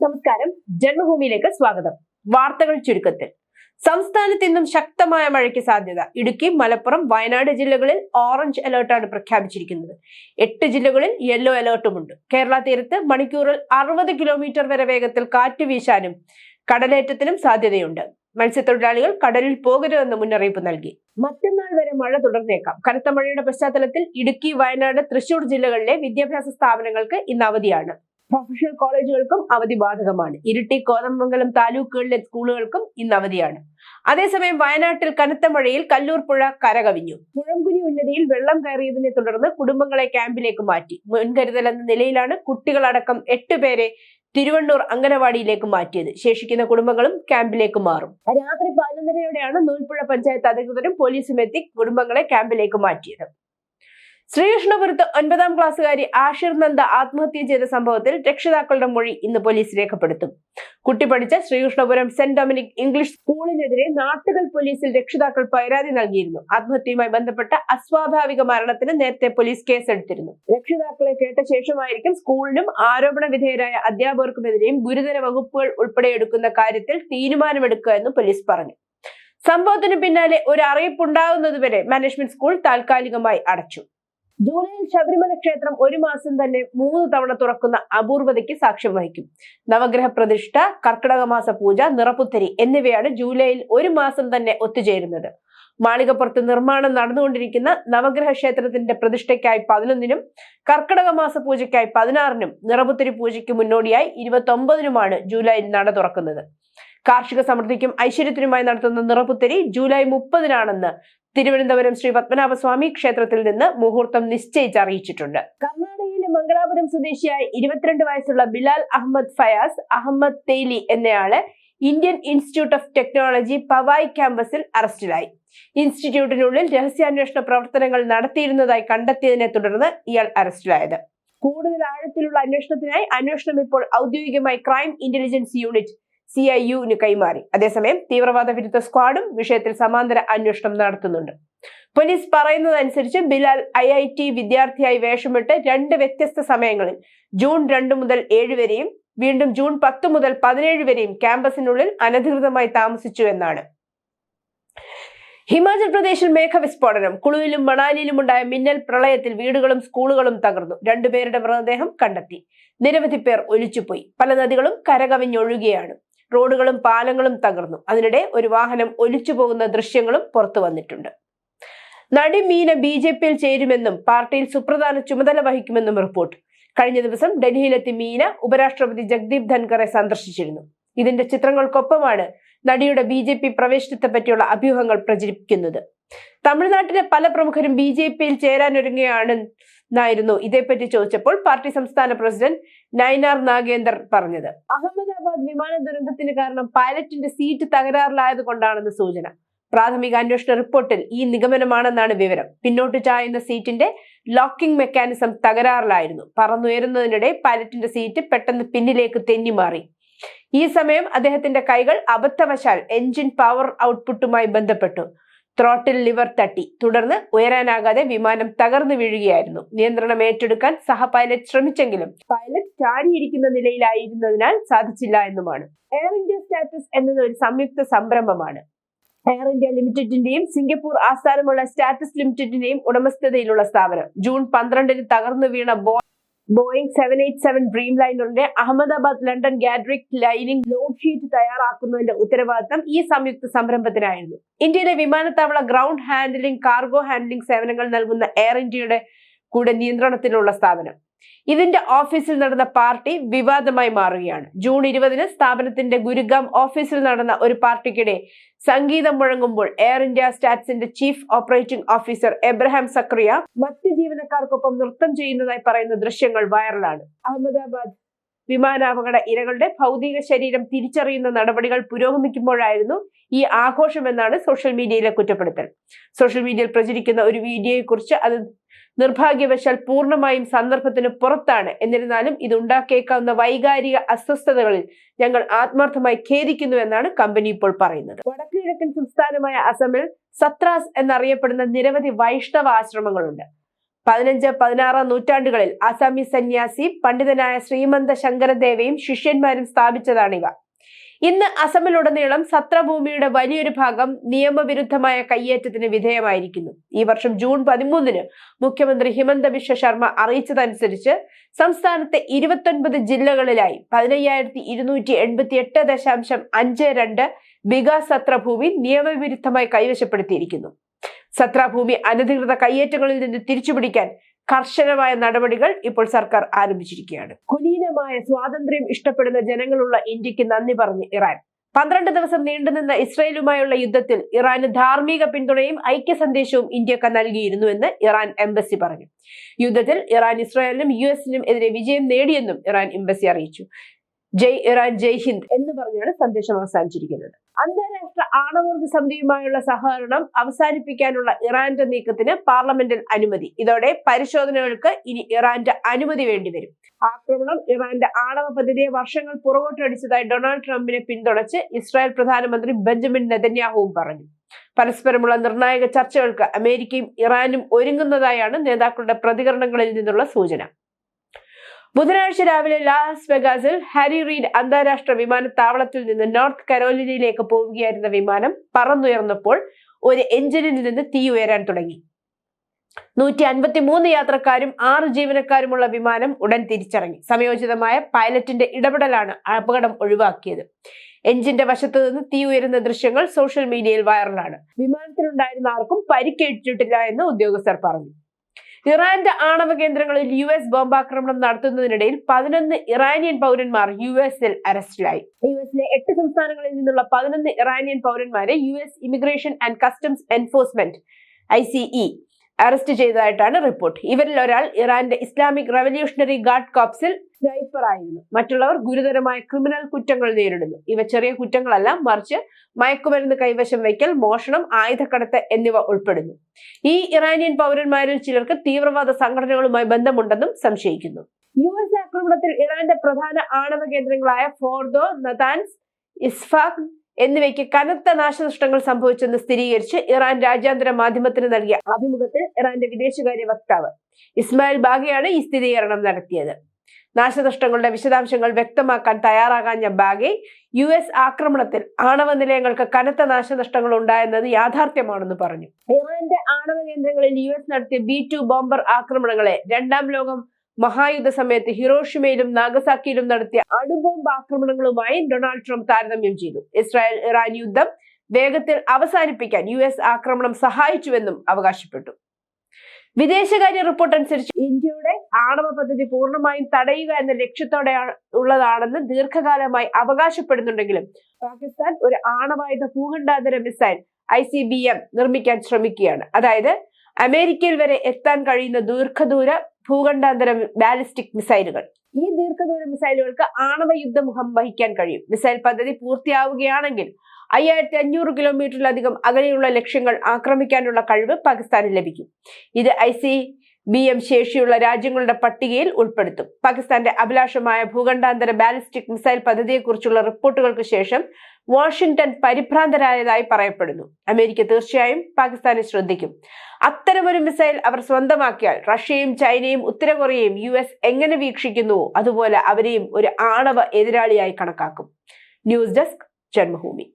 നമസ്കാരം. ജന്മഭൂമിയിലേക്ക് സ്വാഗതം. വാർത്തകൾ ചുരുക്കത്തിൽ. സംസ്ഥാനത്ത് ഇന്നും ശക്തമായ മഴയ്ക്ക് സാധ്യത. ഇടുക്കി മലപ്പുറം വയനാട് ജില്ലകളിൽ ഓറഞ്ച് അലേർട്ടാണ് പ്രഖ്യാപിച്ചിരിക്കുന്നത്. എട്ട് ജില്ലകളിൽ യെല്ലോ അലേർട്ടുമുണ്ട് കേരള തീരത്ത് മണിക്കൂറിൽ അറുപത് കിലോമീറ്റർ വരെ വേഗത്തിൽ കാറ്റ് വീശാനും കടലേറ്റത്തിനും സാധ്യതയുണ്ട്. മത്സ്യത്തൊഴിലാളികൾ കടലിൽ പോകരുതെന്ന് മുന്നറിയിപ്പ് നൽകി. മറ്റന്നാൾ വരെ മഴ തുടർന്നേക്കാം. കനത്ത മഴയുടെ പശ്ചാത്തലത്തിൽ ഇടുക്കി വയനാട് തൃശൂർ ജില്ലകളിലെ വിദ്യാഭ്യാസ സ്ഥാപനങ്ങൾക്ക് ഇന്ന് അവധിയാണ്. പ്രൊഫഷണൽ കോളേജുകൾക്കും അവധി ബാധകമാണ്. ഇരിട്ടി കോതമംഗലം താലൂക്കുകളിലെ സ്കൂളുകൾക്കും ഇന്ന് അവധിയാണ്. അതേസമയം വയനാട്ടിൽ കനത്ത മഴയിൽ കല്ലൂർ പുഴ കരകവിഞ്ഞു. മുഴങ്കുനി ഉന്നതിയിൽ വെള്ളം കയറിയതിനെ തുടർന്ന് കുടുംബങ്ങളെ ക്യാമ്പിലേക്ക് മാറ്റി. മുൻകരുതൽ എന്ന നിലയിലാണ് കുട്ടികളടക്കം എട്ട് പേരെ തിരുവണ്ണൂർ അംഗനവാടിയിലേക്ക് മാറ്റിയത്. ശേഷിക്കുന്ന കുടുംബങ്ങളും ക്യാമ്പിലേക്ക് മാറും. രാത്രി പതിനൊന്നരയോടെയാണ് നൂൽപ്പുഴ പഞ്ചായത്ത് അധികൃതരും പോലീസും എത്തി കുടുംബങ്ങളെ ക്യാമ്പിലേക്ക് മാറ്റിയത്. ശ്രീകൃഷ്ണപുരത്ത് ഒൻപതാം ക്ലാസ്സുകാരി ആഷിർ നന്ദ ആത്മഹത്യ ചെയ്ത സംഭവത്തിൽ രക്ഷിതാക്കളുടെ മൊഴി ഇന്ന് പോലീസ് രേഖപ്പെടുത്തും. കുട്ടി പഠിച്ച ശ്രീകൃഷ്ണപുരം സെന്റ് ഡൊമിനിക് ഇംഗ്ലീഷ് സ്കൂളിനെതിരെ നാട്ടുകൾ പോലീസിൽ രക്ഷിതാക്കൾ പരാതി നൽകിയിരുന്നു. ആത്മഹത്യയുമായി ബന്ധപ്പെട്ട അസ്വാഭാവിക മരണത്തിന് നേരത്തെ പോലീസ് കേസെടുത്തിരുന്നു. രക്ഷിതാക്കളെ കേട്ട ശേഷമായിരിക്കും സ്കൂളിനും ആരോപണ വിധേയരായ അധ്യാപകർക്കുമെതിരെയും ഗുരുതര വകുപ്പുകൾ ഉൾപ്പെടെ എടുക്കുന്ന കാര്യത്തിൽ തീരുമാനമെടുക്കുക എന്ന് പോലീസ് പറഞ്ഞു. സംഭവത്തിന് പിന്നാലെ ഒരു അറിയിപ്പുണ്ടാകുന്നതുവരെ മാനേജ്മെന്റ് സ്കൂൾ താൽക്കാലികമായി അടച്ചു. ജൂലൈയിൽ ശബരിമല ക്ഷേത്രം ഒരു മാസം തന്നെ മൂന്ന് തവണ തുറക്കുന്ന അപൂർവതയ്ക്ക് സാക്ഷ്യം വഹിക്കും. നവഗ്രഹ പ്രതിഷ്ഠ കർക്കിടക മാസ പൂജ നിറപ്പുത്തരി എന്നിവയാണ് ജൂലൈയിൽ ഒരു മാസം തന്നെ ഒത്തുചേരുന്നത്. മാളികപ്പുറത്ത് നിർമ്മാണം നടന്നുകൊണ്ടിരിക്കുന്ന നവഗ്രഹ ക്ഷേത്രത്തിന്റെ പ്രതിഷ്ഠയ്ക്കായി പതിനൊന്നിനും കർക്കിടക മാസ പൂജയ്ക്കായി പതിനാറിനും നിറപുത്തരി പൂജയ്ക്ക് മുന്നോടിയായി ഇരുപത്തി ഒമ്പതിനുമാണ് ജൂലൈയിൽ നട തുറക്കുന്നത്. കാർഷിക സമൃദ്ധിക്കും ഐശ്വര്യത്തിനുമായി നടത്തുന്ന നിറപുത്തരി ജൂലൈ മുപ്പതിനാണെന്ന് തിരുവനന്തപുരം ശ്രീ പത്മനാഭസ്വാമി ക്ഷേത്രത്തിൽ നിന്ന് മുഹൂർത്തം നിശ്ചയിച്ച് അറിയിച്ചിട്ടുണ്ട് കർണാടകയിലെ മംഗളാപുരം സ്വദേശിയായ ഇരുപത്തിരണ്ട് വയസ്സുള്ള ബിലാൽ അഹമ്മദ് ഫയാസ് അഹമ്മദ് തേലി എന്നയാൾ Indian institute of technology Powai ക്യാമ്പസിൽ അറസ്റ്റിലായി. ഇൻസ്റ്റിറ്റ്യൂട്ടിനുള്ളിൽ രഹസ്യാന്വേഷണ പ്രവർത്തനങ്ങൾ നടത്തിയിരുന്നതായി കണ്ടെത്തിയതിനെ തുടർന്ന് ഇയാൾ അറസ്റ്റിലായത്. കൂടുതൽ ആഴത്തിലുള്ള അന്വേഷണത്തിനായി അന്വേഷണം ഇപ്പോൾ ഔദ്യോഗികമായി crime intelligence unit C I യുവിന് കൈമാറി. അതേസമയം തീവ്രവാദ വിരുദ്ധ സ്ക്വാഡും വിഷയത്തിൽ സമാന്തര അന്വേഷണം നടത്തുന്നുണ്ട്. പോലീസ് പറയുന്നതനുസരിച്ച് ബിലാൽ ഐ ഐ ടി വിദ്യാർത്ഥിയായി വേഷമിട്ട് രണ്ട് വ്യത്യസ്ത സമയങ്ങളിൽ ജൂൺ രണ്ട് മുതൽ ഏഴ് വരെയും വീണ്ടും ജൂൺ പത്ത് മുതൽ പതിനേഴ് വരെയും ക്യാമ്പസിനുള്ളിൽ അനധികൃതമായി താമസിച്ചു എന്നാണ്. ഹിമാചൽ പ്രദേശിൽ മേഘവിസ്ഫോടനം. കുളുവിലും മണാലിയിലും ഉണ്ടായ മിന്നൽ പ്രളയത്തിൽ വീടുകളും സ്കൂളുകളും തകർന്നു. രണ്ടുപേരുടെ മൃതദേഹം കണ്ടെത്തി. നിരവധി പേർ ഒലിച്ചുപോയി. പല നദികളും കരകവിഞ്ഞൊഴുകുകയാണ് റോഡുകളും പാലങ്ങളും തകർന്നു. അതിനിടെ ഒരു വാഹനം ഒലിച്ചു പോകുന്ന ദൃശ്യങ്ങളും പുറത്തു വന്നിട്ടുണ്ട്. നടി മീന ബി ജെ പിയിൽ ചേരുമെന്നും പാർട്ടിയിൽ സുപ്രധാന ചുമതല വഹിക്കുമെന്നും റിപ്പോർട്ട്. കഴിഞ്ഞ ദിവസം ഡൽഹിയിലെത്തി മീന ഉപരാഷ്ട്രപതി ജഗ്ദീപ് ധൻഖറെ സന്ദർശിച്ചിരുന്നു. ഇതിന്റെ ചിത്രങ്ങൾക്കൊപ്പമാണ് നടിയുടെ ബി ജെ പി പ്രവേശനത്തെ പറ്റിയുള്ള അഭ്യൂഹങ്ങൾ പ്രചരിപ്പിക്കുന്നത്. തമിഴ്നാട്ടിലെ പല പ്രമുഖരും ബി ജെ പിയിൽ ചേരാനൊരുങ്ങുകയാണെന്നായിരുന്നു ഇതേപ്പറ്റി ചോദിച്ചപ്പോൾ പാർട്ടി സംസ്ഥാന പ്രസിഡന്റ് നൈനാർ നാഗേന്ദർ പറഞ്ഞത്. അഹമ്മദാബാദ് വിമാന ദുരന്തത്തിന് കാരണം പൈലറ്റിന്റെ സീറ്റ് തകരാറിലായത് കൊണ്ടാണെന്ന് സൂചന. പ്രാഥമിക അന്വേഷണ റിപ്പോർട്ടിൽ ഈ നിഗമനമാണെന്നാണ് വിവരം. പിന്നോട്ട് ചായുന്ന സീറ്റിന്റെ ലോക്കിംഗ് മെക്കാനിസം തകരാറിലായിരുന്നു. പറന്നുയരുന്നതിനിടെ പൈലറ്റിന്റെ സീറ്റ് പെട്ടെന്ന് പിന്നിലേക്ക് തെന്നിമാറി. ഈ സമയം അദ്ദേഹത്തിന്റെ കൈകൾ അബദ്ധവശാൽ എഞ്ചിൻ പവർ ഔട്ട്പുട്ടുമായി ബന്ധപ്പെട്ടു. ത്രോട്ടിൽ ലിവർ തട്ടി. തുടർന്ന് ഉയരാനാകാതെ വിമാനം തകർന്നു വീഴുകയായിരുന്നു. നിയന്ത്രണം ഏറ്റെടുക്കാൻ സഹ പൈലറ്റ് ശ്രമിച്ചെങ്കിലും പൈലറ്റ് ചാടിയിരിക്കുന്ന നിലയിലായിരുന്നതിനാൽ സാധിച്ചില്ല എന്നുമാണ്. എയർ ഇന്ത്യ സ്റ്റാറ്റസ് എന്നത് ഒരു സംയുക്ത സംരംഭമാണ്. എയർ ഇന്ത്യ ലിമിറ്റഡിന്റെയും സിംഗപ്പൂർ ആസ്ഥാനമുള്ള സ്റ്റാറ്റസ് ലിമിറ്റഡിന്റെയും ഉടമസ്ഥതയിലുള്ള സ്ഥാപനം. ജൂൺ പന്ത്രണ്ടിന് തകർന്നു വീണ bo Boeing seven eight seven dream ലൈനറിന്റെ Ahmedabad London Gatwick ലൈനിങ് ലോഡ് ഷീറ്റ് തയ്യാറാക്കുന്നതിന്റെ ഉത്തരവാദിത്തം ഈ സംയുക്ത സംരംഭത്തിനായിരുന്നു. ഇന്ത്യയിലെ വിമാനത്താവള ഗ്രൗണ്ട് ഹാൻഡലിംഗ് കാർഗോ ഹാൻഡലിംഗ് സേവനങ്ങൾ നൽകുന്ന എയർ ഇന്ത്യയുടെ കൂടെ നിയന്ത്രണത്തിലുള്ള സ്ഥാപനം. ഇതിന്റെ ഓഫീസിൽ നടന്ന പാർട്ടി വിവാദമായി മാറുകയാണ്. ജൂൺ ഇരുപതിന് സ്ഥാപനത്തിന്റെ ഗുരുഗാം ഓഫീസിൽ നടന്ന ഒരു പാർട്ടിക്കിടെ സംഗീതം മുഴങ്ങുമ്പോൾ air India സ്റ്റാറ്റ്സിന്റെ chief operating officer Abraham Zachariah മറ്റ് ജീവനക്കാർക്കൊപ്പം നൃത്തം ചെയ്യുന്നതായി പറയുന്ന ദൃശ്യങ്ങൾ വൈറലാണ്. അഹമ്മദാബാദ് വിമാനാപകട ഇരകളുടെ ഭൗതിക ശരീരം തിരിച്ചറിയുന്ന നടപടികൾ പുരോഗമിക്കുമ്പോഴായിരുന്നു ഈ ആഘോഷമെന്നാണ് സോഷ്യൽ മീഡിയയിലെ കുറ്റപ്പെടുത്തൽ. സോഷ്യൽ മീഡിയയിൽ പ്രചരിക്കുന്ന ഒരു വീഡിയോയെക്കുറിച്ച് അത് നിർഭാഗ്യവശാൽ പൂർണമായും സന്ദർഭത്തിന് പുറത്താണ്. എന്നിരുന്നാലും ഇത് ഉണ്ടാക്കിയേക്കാവുന്ന വൈകാരിക അസ്വസ്ഥതകളിൽ ഞങ്ങൾ ആത്മാർത്ഥമായി ഖേദിക്കുന്നു എന്നാണ് കമ്പനി ഇപ്പോൾ പറയുന്നത്. വടക്കു കിഴക്കൻ സംസ്ഥാനമായ അസമിൽ സത്രാസ് എന്നറിയപ്പെടുന്ന നിരവധി വൈഷ്ണവ ആശ്രമങ്ങളുണ്ട്. പതിനഞ്ച് പതിനാറാം നൂറ്റാണ്ടുകളിൽ അസാമി സന്യാസി പണ്ഡിതനായ ശ്രീമന്ത ശങ്കരദേവയും ശിഷ്യന്മാരും സ്ഥാപിച്ചതാണിവ. ഇന്ന് അസമിലുടനീളം സത്രഭൂമിയുടെ വലിയൊരു ഭാഗം നിയമവിരുദ്ധമായ കയ്യേറ്റത്തിന് വിധേയമായിരിക്കുന്നു. ഈ വർഷം ജൂൺ പതിമൂന്നിന് മുഖ്യമന്ത്രി ഹിമന്ത ബിശ്വ ശർമ്മ അറിയിച്ചതനുസരിച്ച് സംസ്ഥാനത്തെ ഇരുപത്തൊൻപത് ജില്ലകളിലായി പതിനയ്യായിരത്തി ഇരുന്നൂറ്റി എൺപത്തി എട്ട് ദശാംശം അഞ്ച് രണ്ട് ബിഗാ സത്രഭൂമി നിയമവിരുദ്ധമായി കൈവശപ്പെടുത്തിയിരിക്കുന്നു. സത്രഭൂമി അനധികൃത കയ്യേറ്റങ്ങളിൽ നിന്ന് തിരിച്ചുപിടിക്കാൻ കർശനമായ നടപടികൾ ഇപ്പോൾ സർക്കാർ ആരംഭിച്ചിരിക്കുകയാണ്. കുലീനമായ സ്വാതന്ത്ര്യം ഇഷ്ടപ്പെടുന്ന ജനങ്ങളുള്ള ഇന്ത്യയ്ക്ക് നന്ദി പറഞ്ഞ് ഇറാൻ. പന്ത്രണ്ട് ദിവസം നീണ്ടുനിന്ന ഇസ്രയേലുമായുള്ള യുദ്ധത്തിൽ ഇറാന് ധാർമ്മിക പിന്തുണയും ഐക്യ സന്ദേശവും ഇന്ത്യയ്ക്ക് നൽകിയിരുന്നുവെന്ന് ഇറാൻ എംബസി പറഞ്ഞു. യുദ്ധത്തിൽ ഇറാൻ ഇസ്രായേലിനും യു എസിനും എതിരെ വിജയം നേടിയെന്നും ഇറാൻ എംബസി അറിയിച്ചു. ജയ് ഇറാൻ ജയ് ഹിന്ദ് എന്ന് പറഞ്ഞാണ് സന്ദേശം അവസാനിച്ചിരിക്കുന്നത്. അന്താരാഷ്ട്ര ആണവോർജ സമിതിയുമായുള്ള സഹകരണം അവസാനിപ്പിക്കാനുള്ള ഇറാന്റെ നീക്കത്തിന് പാർലമെന്റിൽ അനുമതി. ഇതോടെ പരിശോധനകൾക്ക് ഇനി ഇറാന്റെ അനുമതി വേണ്ടിവരും ആക്രമണം ഇറാന്റെ ആണവ പദ്ധതിയെ വർഷങ്ങൾ പുറകോട്ടടിച്ചതായി ഡൊണാൾഡ് ട്രംപിനെ പിന്തുണച്ച് ഇസ്രായേൽ പ്രധാനമന്ത്രി ബെഞ്ചമിൻ നെതന്യാഹുവും പറഞ്ഞു. പരസ്പരമുള്ള നിർണായക ചർച്ചകൾക്ക് അമേരിക്കയും ഇറാനും ഒരുങ്ങുന്നതായാണ് നേതാക്കളുടെ പ്രതികരണങ്ങളിൽ നിന്നുള്ള സൂചന. ബുധനാഴ്ച രാവിലെ ലാസ് വെഗാസിൽ ഹാരി റീഡ് അന്താരാഷ്ട്ര വിമാനത്താവളത്തിൽ നിന്ന് നോർത്ത് കരോലിനയിലേക്ക് പോവുകയായിരുന്ന വിമാനം പറന്നുയർന്നപ്പോൾ ഒരു എഞ്ചിനിൽ നിന്ന് തീ ഉയരാൻ തുടങ്ങി. നൂറ്റി അൻപത്തി മൂന്ന് യാത്രക്കാരും ആറ് ജീവനക്കാരുമുള്ള വിമാനം ഉടൻ തിരിച്ചിറങ്ങി. സമയോചിതമായ പൈലറ്റിന്റെ ഇടപെടലാണ് അപകടം ഒഴിവാക്കിയത്. എഞ്ചിന്റെ വശത്തു നിന്ന് തീ ഉയരുന്ന ദൃശ്യങ്ങൾ സോഷ്യൽ മീഡിയയിൽ വൈറലാണ്. വിമാനത്തിലുണ്ടായിരുന്ന ആർക്കും പരിക്കേറ്റിട്ടില്ല എന്ന് ഉദ്യോഗസ്ഥർ പറഞ്ഞു. ഇറാന്റെ ആണവ കേന്ദ്രങ്ങളിൽ യു എസ് ബോംബാക്രമണം നടത്തുന്നതിനിടയിൽ പതിനൊന്ന് ഇറാനിയൻ പൗരന്മാർ യു എസിൽ അറസ്റ്റിലായി. യു എസിലെ എട്ട് സംസ്ഥാനങ്ങളിൽ നിന്നുള്ള പതിനൊന്ന് ഇറാനിയൻ പൗരന്മാരെ U S immigration and customs enforcement I arrest ചെയ്തതായിട്ടാണ് report. ഇവരിൽ ഒരാൾ ഇറാന്റെ ഇസ്ലാമിക് റവല്യൂഷണറി ഗാർഡ് കോപ്സിൽ സ്നൈപ്പർ ആയിരുന്നു മറ്റുള്ളവർ ഗുരുതരമായ ക്രിമിനൽ കുറ്റങ്ങൾ നേരിടുന്നു. ഇവ ചെറിയ കുറ്റങ്ങളല്ല മറിച്ച് മയക്കുമരുന്ന് കൈവശം വയ്ക്കൽ മോഷണം ആയുധക്കടത്ത് എന്നിവ ഉൾപ്പെടുന്നു. ഈ ഇറാനിയൻ പൗരന്മാരിൽ ചിലർക്ക് തീവ്രവാദ സംഘടനകളുമായി ബന്ധമുണ്ടെന്നും സംശയിക്കുന്നു. യു എസ് ആക്രമണത്തിൽ ഇറാന്റെ പ്രധാന ആണവ കേന്ദ്രങ്ങളായ ഫോർദോ നതാൻസ് ഇസ്ഫാഖ് എന്നിവയ്ക്ക് കനത്ത നാശനഷ്ടങ്ങൾ സംഭവിച്ചെന്ന് സ്ഥിരീകരിച്ച് ഇറാൻ രാജ്യാന്തര മാധ്യമത്തിന് നൽകിയ അഭിമുഖത്തിൽ ഇറാന്റെ വിദേശകാര്യ വക്താവ് ഇസ്മായിൽ ബാഗയാണ് ഈ സ്ഥിരീകരണം നടത്തിയത്. നാശനഷ്ടങ്ങളുടെ വിശദാംശങ്ങൾ വ്യക്തമാക്കാൻ തയ്യാറാകാഞ്ഞ ബാഗെ യു എസ് ആക്രമണത്തിൽ ആണവ നിലയങ്ങൾക്ക് കനത്ത നാശനഷ്ടങ്ങൾ ഉണ്ടായെന്നത് യാഥാർത്ഥ്യമാണെന്ന് പറഞ്ഞു. ഇറാന്റെ ആണവ കേന്ദ്രങ്ങളിൽ യു എസ് നടത്തിയ ബി ടു ബോംബർ ആക്രമണങ്ങളെ രണ്ടാം ലോകം മഹായുദ്ധ സമയത്ത് ഹിറോഷിമയിലും നാഗസാക്കിയിലും നടത്തിയ അണുബോംബ് ആക്രമണങ്ങളുമായി ഡൊണാൾഡ് ട്രംപ് താരതമ്യം ചെയ്തു. ഇസ്രായേൽ ഇറാൻ യുദ്ധം വേഗത്തിൽ അവസാനിപ്പിക്കാൻ യു എസ് ആക്രമണം സഹായിച്ചുവെന്നും അവകാശപ്പെട്ടു. വിദേശകാര്യ റിപ്പോർട്ട് അനുസരിച്ച് ഇന്ത്യയുടെ ആണവ പദ്ധതി പൂർണമായും തടയുക എന്ന ലക്ഷ്യത്തോടെ ഉള്ളതാണെന്ന് ദീർഘകാലമായി അവകാശപ്പെടുന്നുണ്ടെങ്കിലും പാകിസ്ഥാൻ ഒരു ആണവായുധ ഭൂഖണ്ഡാന്തര missile I C B M നിർമ്മിക്കാൻ ശ്രമിക്കുകയാണ്. അതായത് അമേരിക്കയിൽ വരെ എത്താൻ കഴിയുന്ന ദീർഘദൂര ഭൂഖണ്ഡാന്തര ബാലിസ്റ്റിക് മിസൈലുകൾ. ഈ ദീർഘദൂര മിസൈലുകൾക്ക് ആണവ യുദ്ധമുഖം വഹിക്കാൻ കഴിയും. മിസൈൽ പദ്ധതി പൂർത്തിയാവുകയാണെങ്കിൽ അയ്യായിരത്തി അഞ്ഞൂറ് കിലോമീറ്ററിലധികം അകലെയുള്ള ലക്ഷ്യങ്ങൾ ആക്രമിക്കാനുള്ള കഴിവ് പാകിസ്ഥാന് ലഭിക്കും. ഇത് ഐ സി ബി എം ശേഷിയുള്ള രാജ്യങ്ങളുടെ പട്ടികയിൽ ഉൾപ്പെടുത്തും. പാകിസ്ഥാന്റെ അഭിലാഷമായ ഭൂഖണ്ഡാന്തര ബാലിസ്റ്റിക് മിസൈൽ പദ്ധതിയെക്കുറിച്ചുള്ള റിപ്പോർട്ടുകൾക്ക് ശേഷം വാഷിംഗ്ടൺ പരിഭ്രാന്തരായതായി പറയപ്പെടുന്നു. അമേരിക്ക തീർച്ചയായും പാകിസ്ഥാനെ ശ്രദ്ധിക്കും. അത്തരമൊരു മിസൈൽ അവർ സ്വന്തമാക്കിയാൽ റഷ്യയും ചൈനയും ഉത്തര കൊറിയയും യു എസ് എങ്ങനെ വീക്ഷിക്കുന്നുവോ അതുപോലെ അവരെയും ഒരു ആണവ എതിരാളിയായി കണക്കാക്കും. News desk Janmabhumi.